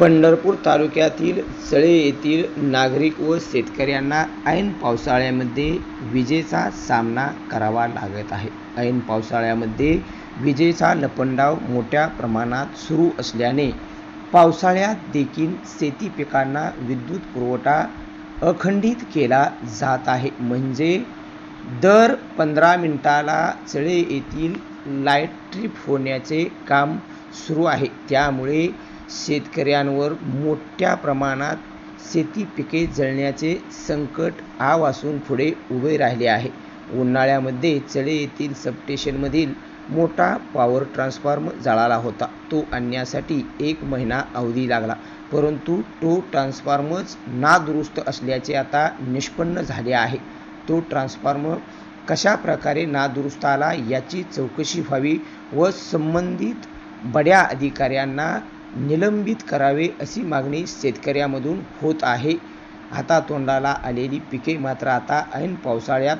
पंढरपूर तालुक्यातील चळे येथील नागरिक व शेतकऱ्यांना ऐन पावसाळ्यामध्ये विजेचा सामना करावा लागत आहे. ऐन पावसाळ्यामध्ये विजेचा लपंडाव मोठ्या प्रमाणात सुरू असल्याने पावसाळ्यात देखील शेती पिकांना विद्युत पुरवठा अखंडित केला जात आहे. म्हणजे दर पंधरा मिनिटाला चळे येथील लाइट ट्रिप होण्याचे काम सुरू आहे. त्यामुळे शेतकऱ्यांवर मोठ्या प्रमाणात शेती पिके जळण्याचे संकट आवासून पुढे उभे राहिले आहे. उन्हाळ्यामध्ये चळे येथील सबस्टेशनमधील मोठा पॉवर ट्रान्सफॉर्मर जळाला होता. तो आणण्यासाठी एक महिना अवधी लागला. परंतु तो ट्रान्सफॉर्मच नादुरुस्त असल्याचे आता निष्पन्न झाले आहे. तो ट्रान्सफॉर्मर कशा प्रकारे नादुरुस्त आला याची चौकशी व्हावी व संबंधित बड्या अधिकाऱ्यांना निलंबित करावे अशी मागणी शेतकऱ्यामधून होत आहे. हातातोंडाला आलेली पिके मात्र आता ऐन पावसाळ्यात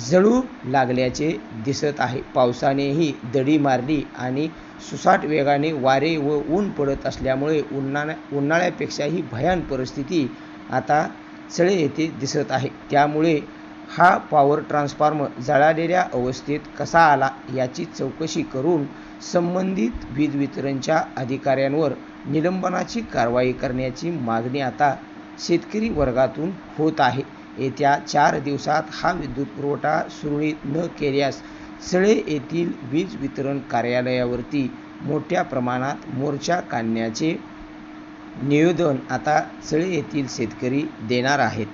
जळू लागल्याचे दिसत आहे. पावसानेही दडी मारली आणि सुसाट वेगाने वारे व ऊन पडत असल्यामुळे उन्हाळ्या उन्हाळ्यापेक्षाही भयान परिस्थिती आता चळे येथे दिसत आहे. त्यामुळे हा पॉवर ट्रान्सफॉर्मर जळालेल्या अवस्थेत कसा आला याची चौकशी करून संबंधित वीज वितरणच्या अधिकाऱ्यांवर निलंबनाची कारवाई करण्याची मागणी आता शेतकरी वर्गातून होत आहे. येत्या चार दिवसात हा विद्युत पुरवठा सुरळीत न केल्यास सळे येथील वीज वितरण कार्यालयावरती मोठ्या प्रमाणात मोर्चा काढण्याचे निवेदन आता सळे येथील शेतकरी देणार आहेत.